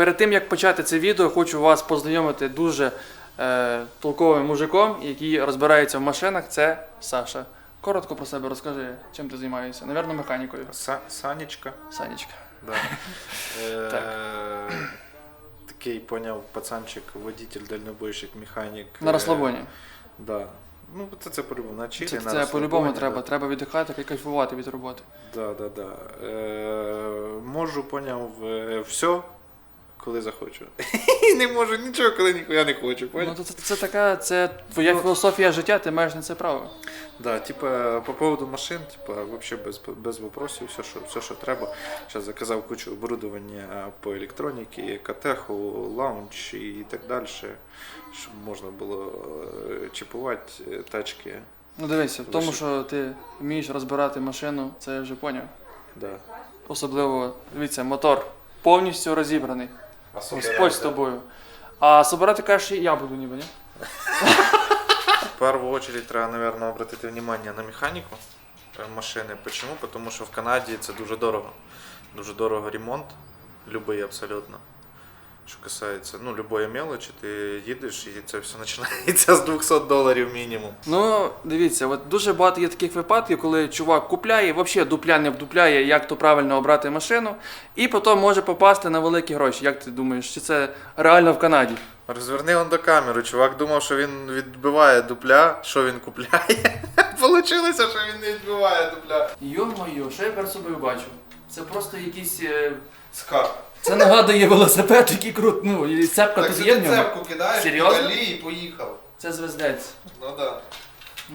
Перед тим як почати це відео, хочу вас познайомити дуже е, толковим мужиком, який розбирається в машинах. Це Саша. Коротко про себе розкажи, чим ти займаєшся. Навірно, механікою. Са- Санечка. Санечка. Да. Е, Так. Такий поняв пацанчик, водитель, дальнобойщик, механік. На Е, розслабоні. Да. Ну, це, це по-любому. На чилі, Це, на це по-любому треба. Да. Треба віддихати і кайфувати від роботи. Да, да, да. Е, можу, поняв, е, все, коли захочу. Не можу нічого, коли ніхуя не хочу, Ну, то це, це така, це твоя Ну. філософія життя, ти маєш на це право. Да, типа, по поводу машин, типа, вообще без, без вопросів, все, що, все, що треба. Зараз заказав кучу оборудовання по електроніці, катеху, лаунч і так далі, щоб можна було е, чіпувати е, тачки. Ну дивися, в тому, що ти вмієш розбирати машину, це я вже поняв. Да. Особливо, дивіться, мотор повністю розібраний. Господь з тобою. А собирати кажеш, я буду ніби, ні? В першу очередь треба, мабуть, обратити внимание на механіку е, машини. Почему? Тому що в Канаді це дуже дорого. Дуже дорого ремонт, любий абсолютно. Що касається, ну, любої мелочі, ти їдеш і це все починається з 200 доларів мінімум. Ну, дивіться, от дуже багато є таких випадків, коли чувак купляє, взагалі дупля не вдупляє, як то правильно обрати машину, і потім може попасти на великі гроші. Як ти думаєш, чи це реально в Канаді? Розверни он до камеру. Чувак думав, що він відбиває дупля, що він купляє. Получилося, що він не відбиває дупля. Йо-моє, що я перед собою бачу? Це просто якийсь. е, Скарб. Це нагадує велосипед, який крут. Ну, і цепка тут є в ньому. кидаєш, Серйозно? і поїхав. Це звездець. Ну да.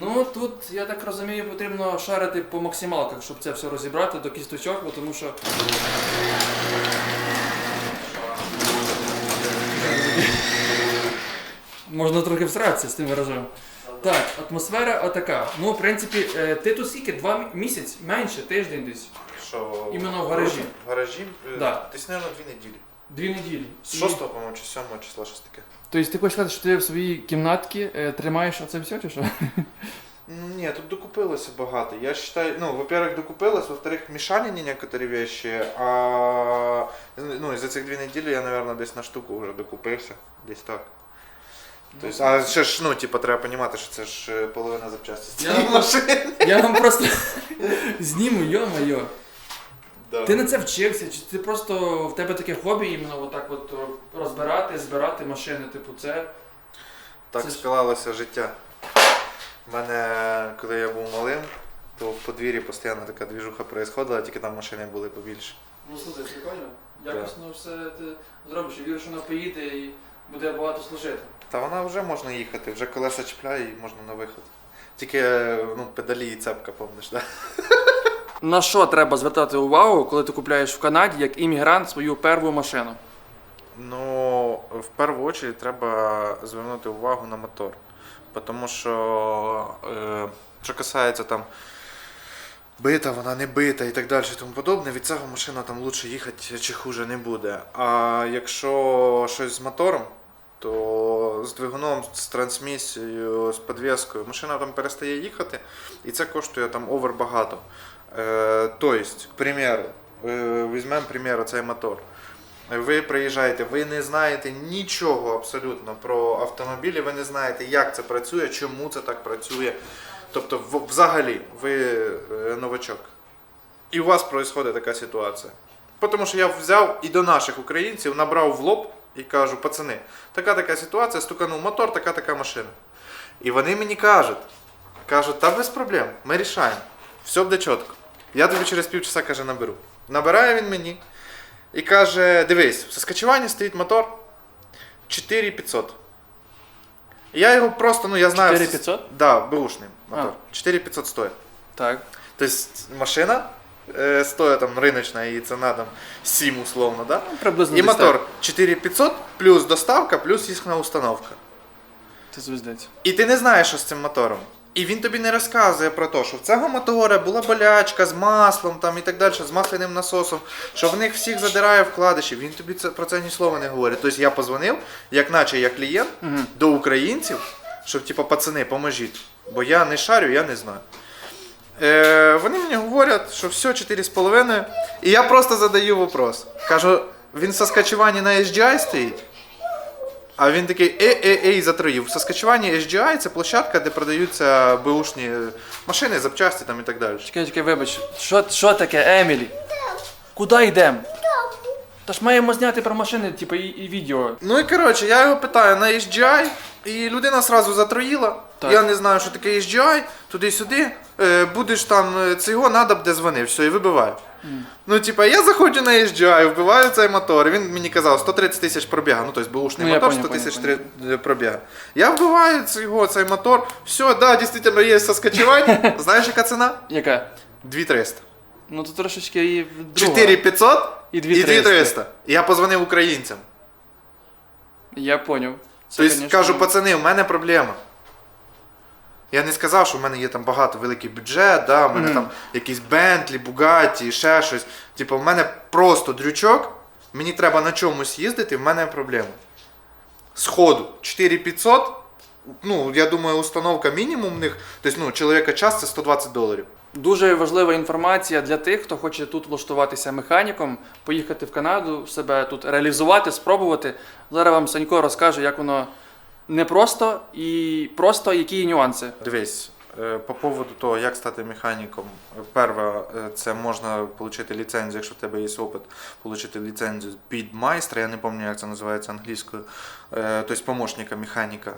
Ну тут, я так розумію, потрібно шарити по максималках, щоб це все розібрати до кісточок, бо тому що. Можна трохи всратися з тим виражем. Так, атмосфера отака. Ну, в принципі, е, ти тут скільки? Два мі- місяць, менше, тиждень десь Що? Іменно в гаражі. В гаражі? Е, Да. Десь, мабуть, дві неділі. Дві неділі. З І- 6, по-моєму, чи 7 числа, щось таке. Тобто ти хочеш сказати, що ти в своїй кімнатці е, тримаєш оце все, чи що? Ні, тут докупилося багато. Я считаю, ну, во-первых, докупилось, во-вторых, мешали не некоторые вещи, а ну, і за цих дві неділі я, наверное, десь на штуку вже докупився. Десь так. Тобто, а ще ж, ну, типа, треба розуміти, що це ж е, половина запчасті з Я- цієї машини. Я вам просто зніму, йо-моє. Да. Ти на це вчився, чи ти просто в тебе таке хобі іменно отак от розбирати, збирати машини, типу, це. Так Це склалося життя. У мене, коли я був малим, то в подвір'ї постійно така двіжуха происходила, тільки там машини були побільше. Ну слухай, прикольно. Якось ну все ти зробиш, я вірю, що вона поїде і буде багато служити. Та вона вже можна їхати, вже колеса чіпляє і можна на виход. Тільки ну, педалі і цепка, помниш, да? На що треба звертати увагу, коли ти купляєш в Канаді як іммігрант свою першу машину? Ну, в першу чергу треба звернути увагу на мотор. Тому що, е, що касається там бита, вона не бита і так далі тому подобне, від цього машина там лучше їхати чи хуже не буде. А якщо щось з мотором, то з двигуном, з трансмісією, з підвіскою, машина там перестає їхати, і це коштує там овер багато. Тобто, к примеру, візьмемо пример, цей мотор. Ви приїжджаєте, ви не знаєте нічого абсолютно про автомобілі, ви не знаєте, як це працює, чому це так працює. Тобто, взагалі, ви е, новачок. І у вас відбувається така ситуація. Тому що я взяв і до наших українців набрав в лоб і кажу, пацани, така така ситуація, стуканув мотор, така така машина. І вони мені кажуть, кажуть, та без проблем, ми рішаємо. Все буде чітко. Я тобі через півчаса каже, наберу. Набирає він мені і каже: дивись, в Саскачевані стоїть мотор 4500. І Я його просто, ну я знаю. 4500? Да, бушний мотор. А. 4500 стоїть. Так. Тобто машина е, стоїть там риночна, її ціна там 7 условно, да? Ну, приблизно І десь мотор так. 4500 плюс доставка, плюс їхня установка. Ти звездець. І ти не знаєш, що з цим мотором. І він тобі не розказує про те, що в цього мотора була болячка з маслом там, і так далі, з масляним насосом, що в них всіх задирає вкладиші. Він тобі це, про це ні слова не говорить. Тобто я позвонив, як наче я клієнт, Угу. до українців, щоб, типу, пацани, поможіть. Бо я не шарю, я не знаю. Е, вони мені говорять, що все 4,5. І я просто задаю вопрос. Кажу, він в Саскачевані на SGI стоїть. А він такий ей ей ей затроїв. В Саскачевані SGI це площадка, де продаються беушні машини, запчасті там і так далі. Чекай, чекай, вибач, що, що таке, Емілі? Куди йдемо? Та ж маємо зняти про машини, типу, і, і відео. Ну і коротше, я його питаю на SGI, і людина сразу затроїла. Так. Я не знаю, що таке SGI, туди-сюди. Е, будеш там, е, це його надо буде дзвони, все, і вибиваю. Ну, типа, я заходжу на SGI, вбиваю цей мотор. Він мені казав 130 тисяч пробіга. Ну, тобто бушний Ну, мотор, понял, 100 тисяч пробіга. Я вбиваю цього, цей мотор. Все, да, дійсно є соскочування. Знаєш, яка ціна? Яка? 2300. Ну тут трошечки і 4500 І і 2300. 2300. Я позвонив українцям. Я поняв. Тобто кажу, пацани, в мене проблема. Я не сказав, що в мене є там багато великий бюджет, да, в мене Мгм. там якісь Бентлі, Бугаті, ще щось. Типу, в мене просто дрючок, мені треба на чомусь їздити, в мене проблема. Сходу 4500, ну, я думаю, установка мінімум в них, тобто, ну, чоловіка час це 120 доларів. Дуже важлива інформація для тих, хто хоче тут влаштуватися механіком, поїхати в Канаду, себе тут реалізувати, спробувати. Зараз вам Санько розкаже, як воно непросто і просто які нюанси. Дивись, е, по поводу того, як стати механіком, перше, е, це можна отримати ліцензію, якщо в тебе є опит, отримати ліцензію під майстра, я не пам'ятаю, як це називається англійською, е, тобто помощника механіка.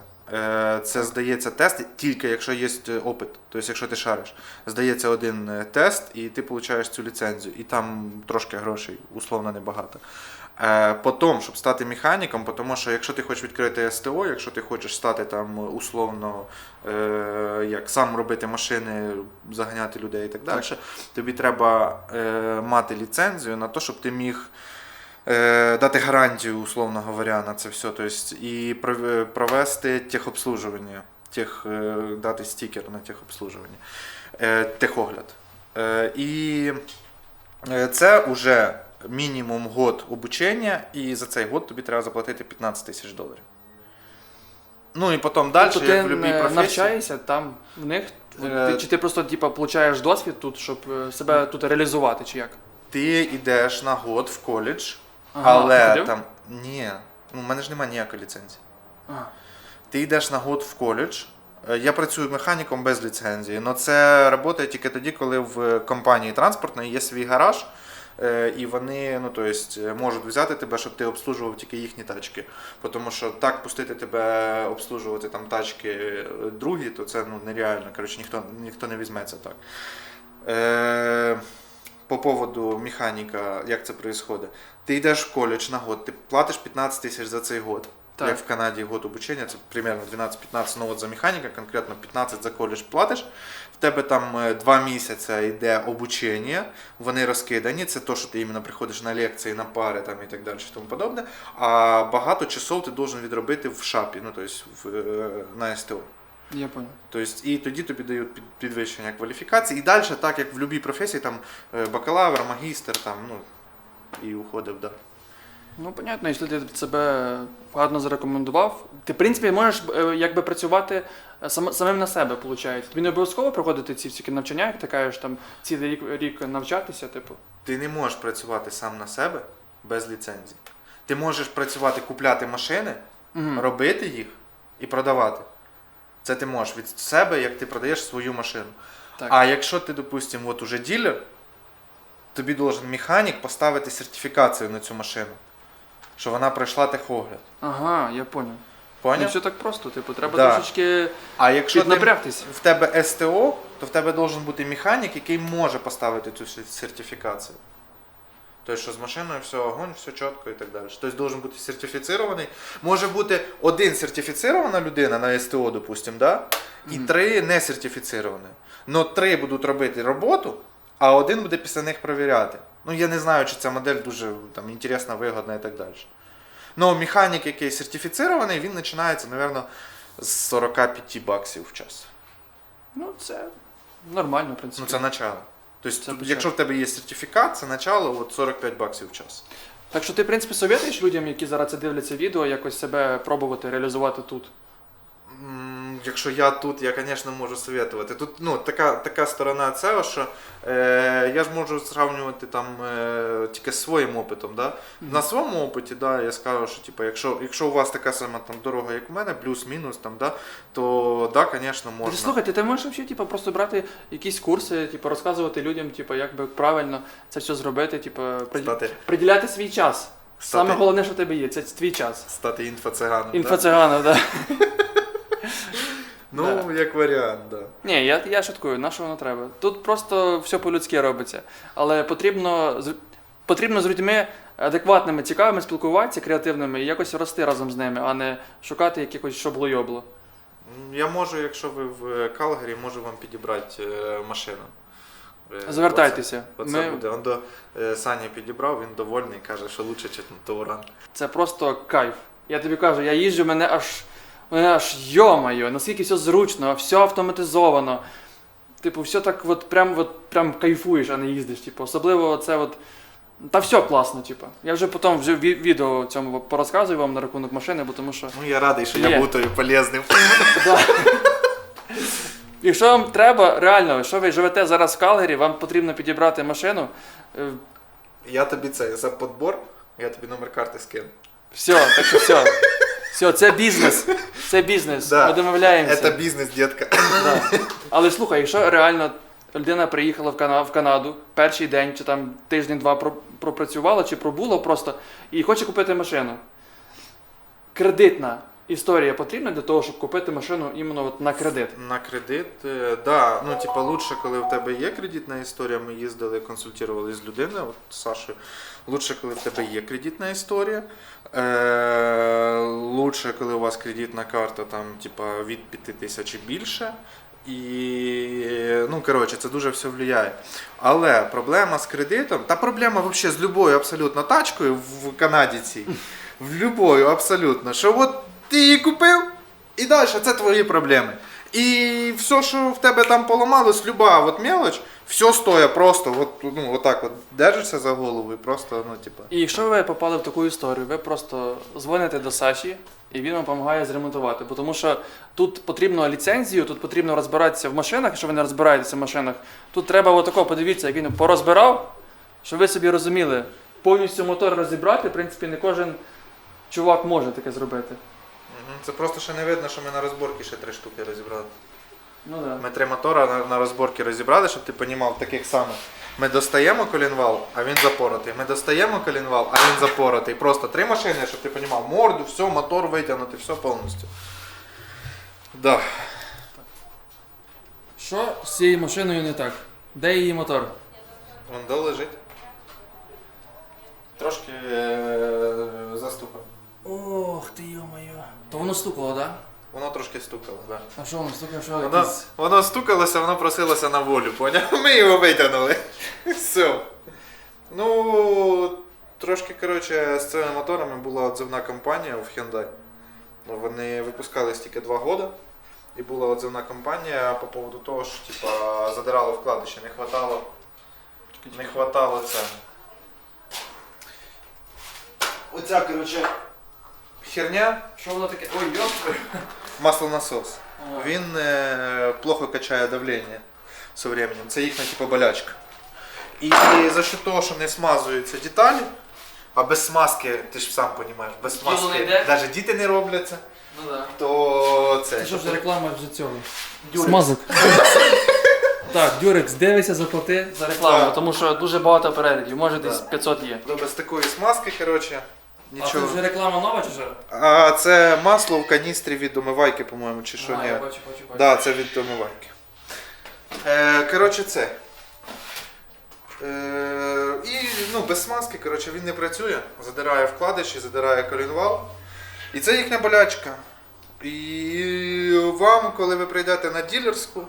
Це здається тест тільки якщо є опит, тобто якщо ти шариш. Здається один тест, і ти отримуєш цю ліцензію, і там трошки грошей, условно небагато. Е, Потім, щоб стати механіком, тому що якщо ти хочеш відкрити СТО, якщо ти хочеш стати там условно е, як сам робити машини, заганяти людей і так далі, тобі треба е, мати ліцензію на те, щоб ти міг дати гарантію, условно говоря, на це все. Тобто, і провести техобслужування, тех, дати стікер на техобслужування, техогляд. І Це вже мінімум год обучення, і за цей год тобі треба заплатити 15 тисяч доларів. Ну і потім далі, тобто ти як в будь-якій е, професії. навчаєшся там в них, Е, ти, чи ти просто типу, получаєш досвід тут, щоб е, себе тут реалізувати, чи як? Ти йдеш на год в коледж, Ага, але ходив? там. Ні, ну, в мене ж немає ніякої ліцензії. Ага. Ти йдеш на год в коледж. Я працюю механіком без ліцензії, але це працює тільки тоді, коли в компанії транспортної є свій гараж, і вони ну, то есть, е, можуть взяти тебе, щоб ти обслужував тільки їхні тачки. Тому що так пустити тебе обслужувати там тачки е, другі, то це ну, нереально. Коротше, ніхто, ніхто не візьметься так. Е, по поводу механіка, як це відбувається. Ти йдеш в коледж на год, ти платиш 15 тисяч за цей год. Так. Як в Канаді год обучення, це примерно 12-15 ну от за механіка, конкретно 15 за коледж платиш. В тебе там е, два місяці йде обучення, вони розкидані. Це то, що ти іменно приходиш на лекції, на пари там, і так далі, і тому подобне. А багато часов ти должен відробити в шапі, ну тобто в, е, на СТО. Я понял. Тобто, і тоді тобі дають підвищення кваліфікації. І далі, так як в будь-якій професії, там е, бакалавр, магістр, там, ну, і уходив вдаль. Ну, понятно, якщо ти себе гарно зарекомендував, ти, в принципі, можеш е, якби працювати е, сам, самим на себе, виходить. Тобі не обов'язково проходити ці всі навчання, як ти кажеш, там цілий рік, рік навчатися, типу. Ти не можеш працювати сам на себе без ліцензії. Ти можеш працювати, купляти машини, Угу. робити їх і продавати. Це ти можеш від себе, як ти продаєш свою машину. Так. А якщо ти, допустимо, от уже ділер, тобі должен механік поставити сертифікацію на цю машину, що вона пройшла техогляд. Ага, я понял. Не Поняв? все так просто, типу, треба Да. трошечки А якщо ти, піднапрягтись. в тебе СТО, то в тебе должен бути механік, який може поставити цю сер- сертифікацію. Тобто, що з машиною все огонь, все чітко і так далі. Тобто должен бути сертифіцірований. Може бути один сертифіцирована людина на СТО, допустимо, да? і три не сертифіцировані. Но три будуть робити роботу, а один буде після них перевіряти. Ну, я не знаю, чи ця модель дуже там, інтересна, вигодна і так далі. Ну, механік, який сертифіцирований, він починається, мабуть, з 45 баксів в час. Ну, це нормально, в принципі. Ну, це начало. Тобто, Це якщо в тебе є сертифікат, це начало от 45 баксів в час. Так що ти, в принципі, советуєш людям, які зараз це дивляться відео, якось себе пробувати реалізувати тут. Якщо я тут, я, звісно, можу советувати. Тут ну, така, така сторона цього, що е, я ж можу зрівнювати там е, тільки з своїм опитом. Да? На своєму опиті, да, я скажу, що типу, якщо, якщо у вас така сама там, дорога, як у мене, плюс-мінус, там, да, то да, звісно, Ти, можна. слухайте, ти можеш взагалі типу, просто брати якісь курси, типу, розказувати людям, типу, як би правильно це все зробити, типу, приді- приділяти свій час. Стати- Саме головне, що в тебе є, це твій час. стати інфоциганом. Да? Інфоциганов, так. Ну, як варіант, да. Ні, я, я шуткую, на що воно треба. Тут просто все по-людськи робиться. Але потрібно, потрібно з людьми адекватними, цікавими спілкуватися, креативними і якось рости разом з ними, а не шукати якихось шоблойобло. Я можу, якщо ви в Калгарі, можу вам підібрати е, машину. Е, Звертайтеся. Оце, Ми- буде. Он до е, Саня підібрав, він довольний, каже, що лучше, ніж Тауран. Це просто кайф. Я тобі кажу, я їжджу, мене аж. Аж йомайо, наскільки все зручно, все автоматизовано. Типу, все так от прям, от, прям кайфуєш, а не їздиш. Типу, особливо це от. Та все класно, типу. Я вже потім вже відео цьому порозказую вам на рахунок машини, бо тому що. Ну, я радий, що Є. я був тобі полезним. Якщо вам треба, реально, якщо ви живете зараз в Калгарі, вам потрібно підібрати машину. е, Я тобі це за подбор, я тобі номер карти скину. Все, так що все. Все, це бізнес. Це бізнес. Да. Ми домовляємося. Це бізнес, дітка. Да. Але слухай, якщо реально людина приїхала в, Кана- в Канаду перший день чи там тиждень-два про- пропрацювала чи пробула просто і хоче купити машину. Кредитна історія потрібна для того, щоб купити машину іменно от на кредит. На кредит, е, да, ну типа лучше, коли в тебе є кредитна історія. Ми їздили, консультували з людиною, от з Сашою. Лучше, коли в тебе є кредитна історія. Е, лучше, коли у вас кредитна карта там, типа, від 5 тисяч і більше. І ну коротше, це дуже все впливає. Але проблема з кредитом, та проблема взагалі з любою абсолютно тачкою в Канаді цій, в любою абсолютно, що от ти її купив, і далі це твої проблеми. І все, що в тебе там поламалось, люба от мелоч, все стоїть просто, от, ну, отак от держишся за голову і просто, ну, типа. І якщо ви попали в таку історію, ви просто дзвоните до Саші, і він вам допомагає зремонтувати. Бо тому що тут потрібно ліцензію, тут потрібно розбиратися в машинах, якщо ви не розбираєтеся в машинах. Тут треба отако подивіться, як він порозбирав, щоб ви собі розуміли, повністю мотор розібрати, в принципі, не кожен чувак може таке зробити. Мгм. Це просто ще не видно, що ми на розборці ще три штуки розібрали. Ну да. Ми три мотора на, на розборці розібрали, щоб ти розумів, таких самих. Ми достаємо колінвал, а він запоротий. Ми достаємо колінвал, а він запоротий. Просто три машини, щоб ти розумів, морду, все, мотор витягнути, все повністю. Да. Що з цією машиною не так? Де її мотор? Вон де лежить. Трошки е- застукав. Ох ти йо-моє. То воно стукало, так? Да? Воно трошки стукало, так. Да. А що воно стукало, що Воно, якийсь... воно стукалося, воно просилося на волю, поняв? Ми його витягнули. Все. Ну, трошки, коротше, з цими моторами була отзивна кампанія в Hyundai. Ну, Вони випускались тільки два роки. І була отзивна кампанія по поводу того, що типа, задирало вкладище, не хватало, не хватало це. Оця, коротше, херня, Що воно таке? Ой, йоп. маслонасос. Він е, плохо качає давлення со временем. Це їхня типу болячка. І за що того, що не смазуються деталі, а без смазки, ти ж сам розумієш, без Діло не смазки йде. навіть діти не роблять це, Ну да. то це. Це що ж за реклама вже цього? Дюрекс. Смазок. так, Дюрекс, дивися, заплати за рекламу, Так. тому що дуже багато переглядів, може десь 500 є. Ну, без такої смазки, коротше, А це вже реклама нова чи що? А це масло в каністрі від омивайки, по-моєму, чи що а, ні. я бачу, бачу, бачу. Да, це від омивайки. Е, коротше, це. Е, і ну, без смазки, коротше, він не працює, задирає вкладиші, задирає колінвал. І це їхня болячка. І вам, коли ви прийдете на ділерську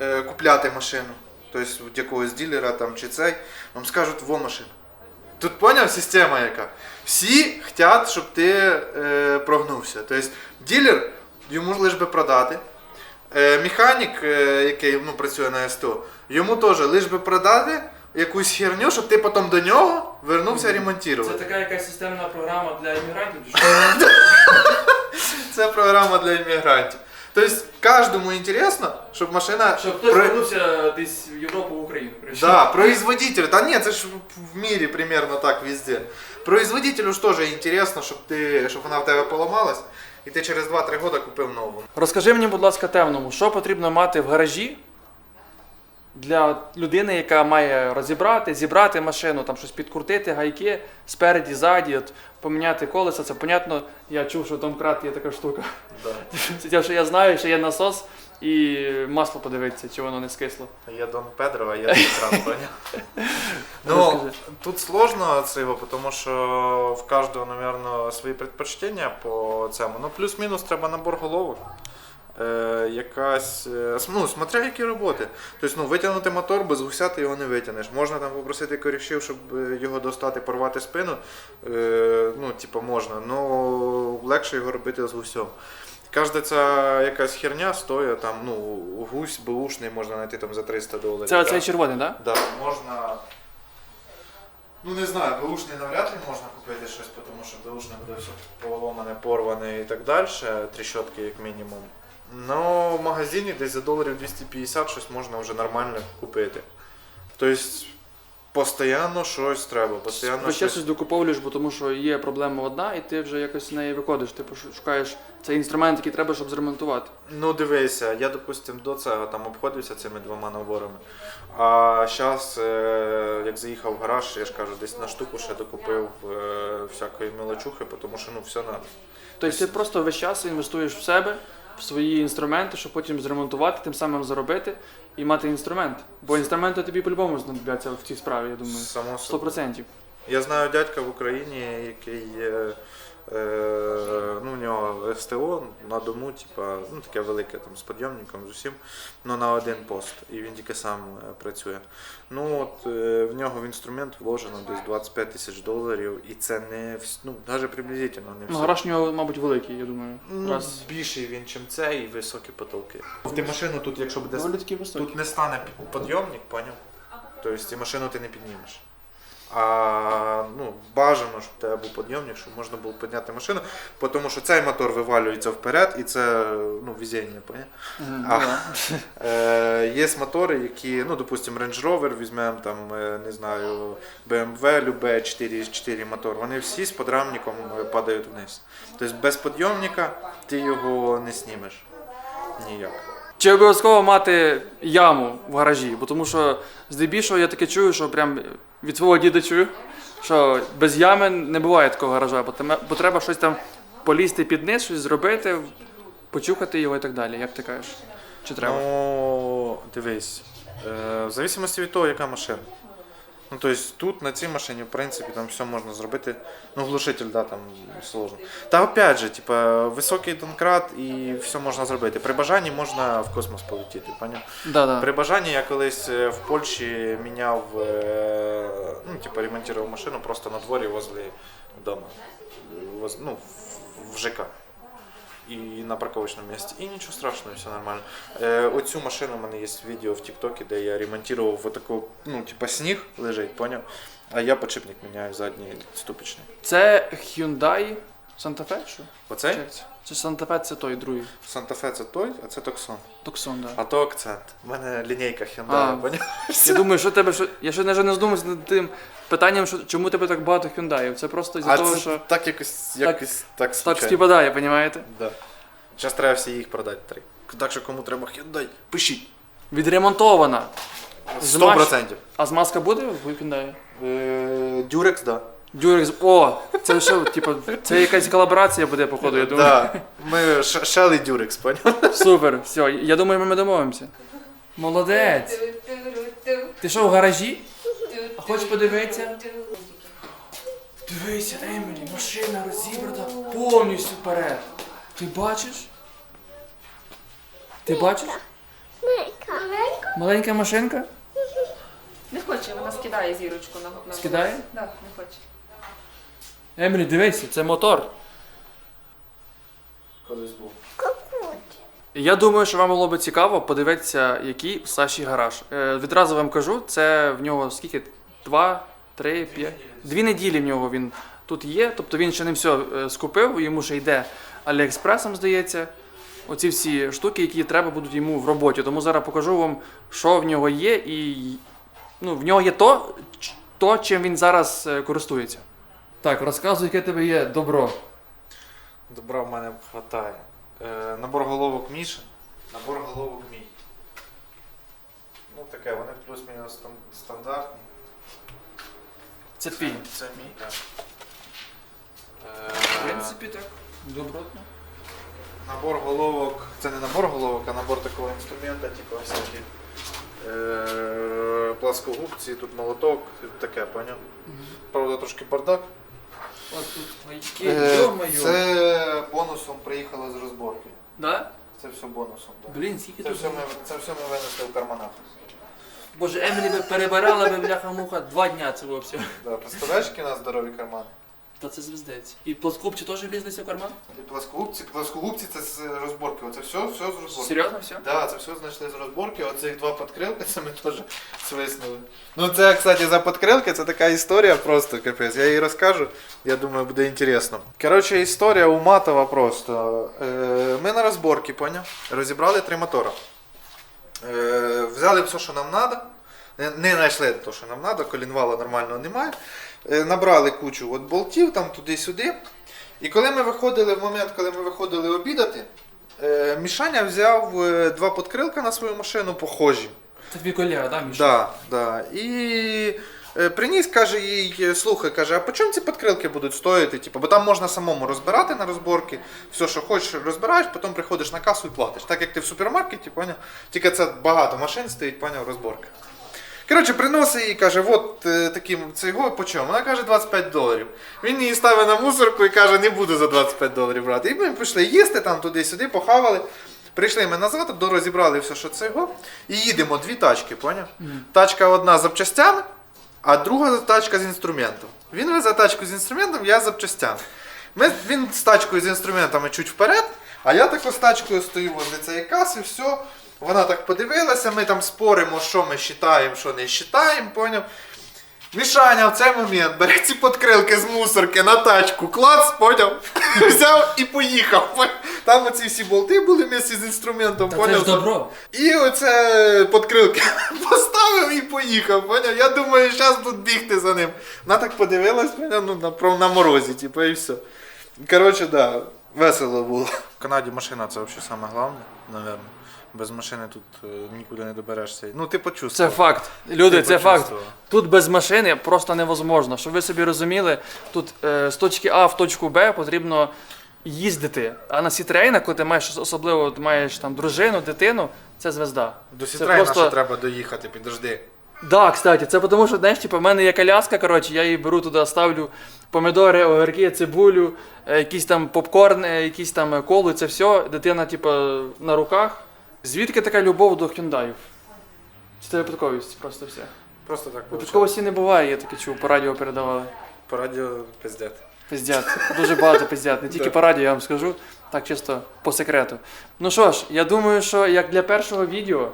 е, купляти машину, тобто від якогось ділера там, чи цей, вам скажуть, во машина. Тут поняв система яка? Всі хочуть, щоб ти е, прогнувся. Тобто ділер йому ж лиш би продати. Е, механік, е, який ну, працює на СТО, йому теж лиш би продати якусь херню, щоб ти потім до нього вернувся Це така якась системна програма для іммігрантів? чи що? Це програма для іммігрантів. Тобто, кожному інтересно, щоб машина. Щоб хтось про- вернувся десь в Європу, в Україну. коротше. Да, производитель. Та ні, це ж в мірі примерно так везде. Производителю ж теж інтересно, щоб ти, щоб вона в тебе поламалась, і ти через 2-3 роки купив нову. Розкажи мені, будь ласка, темному, що потрібно мати в гаражі для людини, яка має розібрати, зібрати машину, там щось підкрутити, гайки спереді, ззаді, от, поміняти колеса. Це понятно. Я чув, що домкрат є така штука. Да. Що я знаю, що є насос і масло подивитися, чи воно не скисло. Я Дон Педро, а я понял? Ну, тут сложно цього, тому що в кожного, мабуть, свої предпочтення по цьому. Ну, плюс-мінус треба набор головок. Е, якась, е, ну, смотря які роботи. Тобто, ну, витягнути мотор, без гуся ти його не витягнеш. Можна там попросити корішів, щоб е, його достати, порвати спину. Е, ну, типу, можна, але легше його робити з гусем. Кожна ця якась херня стоїть там, ну, гусь беушний можна знайти там за 300 доларів. Це да. оцей червоний, так? Да, можна. Ну не знаю, беушний навряд ли можна купити щось, тому що беушне буде все поломане, порване і так далі, тріщотки як мінімум. Ну, в магазині десь за доларів 250 щось можна вже нормально купити. Тобто, постійно щось треба, постійно Весь час щось. щось докуповуєш, бо тому що є проблема одна, і ти вже якось з неї виходиш. Ти пош- шукаєш цей інструмент, який треба, щоб зремонтувати. Ну дивися, я, допустим, до цього там обходився цими двома наборами. А зараз, як заїхав в гараж, я ж кажу, десь на штуку ще докупив е, всякої мелочухи, тому що ну все надо. Тобто ти просто весь час інвестуєш в себе, свої інструменти, щоб потім зремонтувати, тим самим заробити і мати інструмент. Бо інструменти тобі по-любому знадобляться в цій справі, я думаю. Само Сто собою. процентів. Я знаю дядька в Україні, який е, ну, у нього СТО на дому, типа, ну таке велике там з підйомником, з усім, ну на один пост. І він тільки сам е, працює. Ну от е, в нього в інструмент вложено десь 25 тисяч доларів, і це не вс- ну, навіть приблизительно не Ну, все. гараж у нього, мабуть, великий, я думаю. Ну, Раз. більший він, чим це, і високі потолки. Ти машину тут, якщо буде високий. Тут не стане під- підйомник, поняв? Тобто і машину ти не піднімеш. А ну, бажано, щоб тебе був підйомник, щоб можна було підняти машину, тому що цей мотор вивалюється вперед і це ну, поняв? Мгм, А. ну да. Е, є мотори, які, ну, допустим, Range Rover, візьмемо там, е, не знаю, BMW, любе 4.4 мотор, вони всі з подрамником е, падають вниз. Тобто без підйомника ти його не знімеш. Ніяк. Чи обов'язково мати яму в гаражі? Бо тому що здебільшого я таке чую, що прям від свого діда чую, що без ями не буває такого гаража, бо, там- бо треба щось там полізти під низ, щось зробити, почухати його і так далі. Як ти кажеш? Чи треба? Ну, дивись, е, в зависимості від того, яка машина. Ну, тобто тут на цій машині, в принципі, там все можна зробити. Ну, глушитель, да, там сложно. Та опять же, типа, високий донкрат і все можна зробити. При бажанні можна в космос полетіти, поняв? Да, да. При бажанні я колись е, в Польщі міняв, е, ну, типа, ремонтував машину просто на дворі возле дома. Воз- ну, в ЖК. І на парковочному місці. І нічого страшного, все нормально. Е, оцю машину в мене є відео в Тіктокі, де я ремонтував отаку, ну, типа сніг лежить, поняв? А я подшипник міняю задній ступичний. Це Hyundai Fe? Що? Оцей? Чи це? Це той другий. Санта-Фе це той, а це Токсон. Токсон, да. А то акцент. У мене лінійка А. Hyundai, поняв? Я думаю, що тебе що. Я ще навіть не здумався над тим питанням, що чому тебе так багато Hyundai. Це просто із-за А того, це що так якось, якось так, так случайно. співпадає, розумієте? Да. Зараз треба всі їх продати три. Так що кому треба Hyundai, пишіть. Відремонтована. З 100%. А змазка буде в Hyundai? Е, Durex, да. Durex, о, це що, типу, це якась колаборація буде, походу, я думаю. Да. Ми ш- Shelly Durex, поняв? Супер, все, я думаю, ми домовимося. Молодець. Ти що, в гаражі? А хочеш подивитися? Дивися, Емілі, машина розібрана повністю вперед. Ти бачиш? Ти бачиш? Маленька машинка? Не хоче, вона скидає зірочку на на Скидає? Да, не хоче. Емілі, дивися, це мотор. Колись був. Я думаю, що вам було б цікаво подивитися, який в Саші гараж. Е, відразу вам кажу, це в нього скільки? Два, три, п'ять. Дві неділі в нього він тут є. Тобто він ще не все е, скупив, йому ще йде Аліекспресом, здається. Оці всі штуки, які треба будуть йому в роботі. Тому зараз покажу вам, що в нього є, і ну, в нього є то, ч- то чим він зараз е, користується. Так, розказуй, яке тебе є добро. Добра в мене хватає. Е, набор головок Мішин, набор головок мій. Ну таке, вони плюс-мінус стан- стандартні. Це твій. Це мій, так. В Е, принципі, так. Добротно. Набор головок, це не набор головок, а набор такого інструмента, типу всякі е, пласкогубці, тут молоток, таке, поняв? Правда, трошки бардак. Тут Е, йо-моє. Це бонусом приїхали з розборки. Да? Це все бонусом. Да. Блін, скільки Це тут. все, ми, це все ми винесли в карманах. Боже, Емілі би перебирала би бляха-муха два дня це всього. Да, представляєш, які у нас здорові кармани? Та це звездець. І плоскопчі теж влізлися в карман? Пласкогубці, пласкогубці це з розборки. Оце все, все з розборки. Серйозно все? Да, це все знайшли з розборки. Оцих два подкрилки це ми теж свиснули. Ну це, кстати, за подкрилки це така історія просто капець. Я її розкажу. Я думаю, буде інтересно. Коротше, історія уматова просто. Е, ми на розборці, поняв? Розібрали три мотора. Е, взяли все, що нам треба. Не, не знайшли те, що нам треба, колінвала нормального немає. Е, набрали кучу от болтів там туди-сюди. І коли ми виходили, в момент, коли ми виходили обідати, е, Мішаня взяв е, два подкрилка на свою машину похожі. Це твій колега, да, Міша? Да, да. І приніс, каже їй, слухай, каже, а по чому ці подкрилки будуть стоїти? Типу, бо там можна самому розбирати на розборки, все, що хочеш, розбираєш, потім приходиш на касу і платиш. Так як ти в супермаркеті, поняв? Тільки це багато машин стоїть, поняв, розборка. Коротше, приносить їй каже, от е, таким цього по чому? Вона каже 25 доларів. Він її ставить на мусорку і каже, не буду за 25 доларів брати. І ми пішли їсти там туди-сюди, похавали. Прийшли ми назад, дорозібрали все, що цього. І їдемо дві тачки, поняв? Тачка одна з запчастями, а друга тачка з інструментом. Він везе тачку з інструментом, я з запчастями. Ми, він з тачкою з інструментами чуть вперед, а я тако з тачкою стою возле цієї каси, все. Вона так подивилася, ми там споримо, що ми вважаємо, що не вважаємо, поняв? Мішаня в цей момент бере ці подкрилки з мусорки на тачку, клац, поняв? Взяв і поїхав. Там оці всі болти були вместе з інструментом, Та це ж добро. І оце подкрилки поставив і поїхав, поняв? Я думаю, зараз тут бігти за ним. Вона так подивилась, поняв, ну, на, на морозі, типу, і все. Коротше, да, весело було. В Канаді машина це взагалі головне, напевно. Без машини тут е, нікуди не доберешся. Ну, ти Це почувствував. факт. Люди, Ти це факт. почувствував. Тут без машини просто невозможно. Щоб ви собі розуміли, тут е, з точки А в точку Б потрібно їздити. А на сітрейна, коли ти маєш особливо ти маєш там дружину, дитину, це звезда. До Це Сітрейна просто- ще треба доїхати, підожди. Да, кстати, це тому, що знаєш, типу, в мене є коляска, коротше, я її беру туди, ставлю помідори, огірки, цибулю, е, якийсь там попкорн, е, якісь там е, колу, це все. Дитина, типу, на руках. Звідки така любов до хюндаїв? Чи це випадковість, просто все. Просто так вийшло. Випадковості не буває, я таке чув, по радіо передавали. По радіо пиздят. Пиздят. Дуже багато пиздят. Не тільки Да. по радіо, я вам скажу, так чисто по секрету. Ну що ж, я думаю, що як для першого відео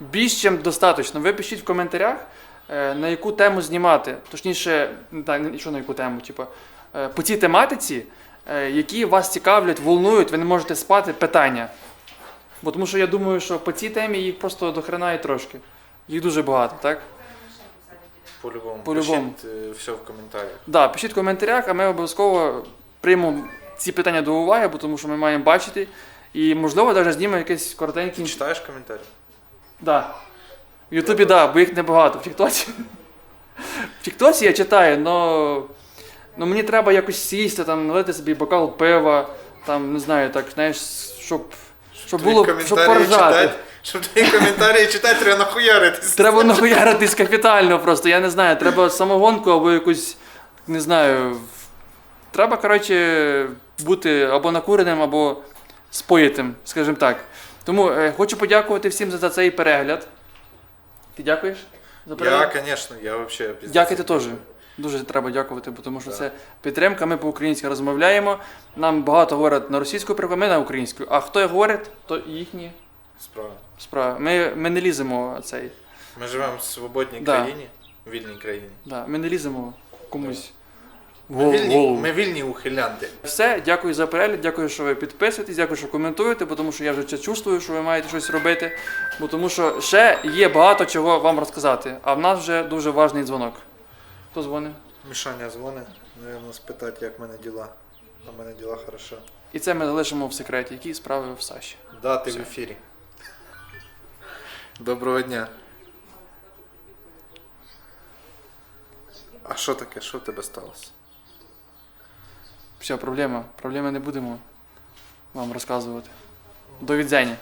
більш чим достатньо. Ви пишіть в коментарях, е, на яку тему знімати. Точніше, не- що на яку тему, типу, е, по цій тематиці, е, які вас цікавлять, волнують, ви не можете спати питання. Бо тому що я думаю, що по цій темі їх просто дохрена і трошки. Їх дуже багато, так? По-любому. По-любому. Пишіть е, все в коментарях. Да, пишіть в коментарях, а ми обов'язково приймемо ці питання до уваги, бо тому що ми маємо бачити. І можливо навіть знімемо якийсь коротенький. Ти читаєш коментарі? Да. В Ютубі, так, да, бо їх небагато. В Тіктоці. В Тіктоці я читаю, но, но мені треба якось сісти, там, налити собі бокал пива, там, не знаю, так, знаєш, щоб, щоб Твої було щоб коментарі поржати. читати. Щоб твої коментарі читати, треба нахуяритись. Треба нахуяритись капітально просто, я не знаю, треба самогонку або якусь, не знаю. Треба, коротше, бути або накуреним, або споїтим, скажімо так. Тому е, хочу подякувати всім за, за цей перегляд. Ти дякуєш? За перегляд? Я, звісно, я взагалі. Дякуйте теж. Дуже треба дякувати, бо тому що це підтримка. Ми по-українськи розмовляємо. Нам багато говорять на російську перекладу, ми на українську. А хто говорить, то їхні Справа. справи. Ми, ми не ліземо цей. Ми живемо в свободній Да. країні, в вільній країні. Да, ми не ліземо комусь Ми Гол- вільні, голову. ми вільні ухилянти. Все, дякую за перегляд, дякую, що ви підписуєтесь, дякую, що коментуєте, бо тому що я вже це чувствую, що ви маєте щось робити. Бо тому що ще є багато чого вам розказати. А в нас вже дуже важний дзвонок. Хто дзвонить? Мішаня дзвонить, наверное, спитати, як в мене діла. А в мене діла хорошо. І це ми залишимо в секреті, які справи в Саші. Да, ти в ефірі. Доброго дня. А що таке? Що в тебе сталося? Все, проблема. Проблеми не будемо вам розказувати. До відзення.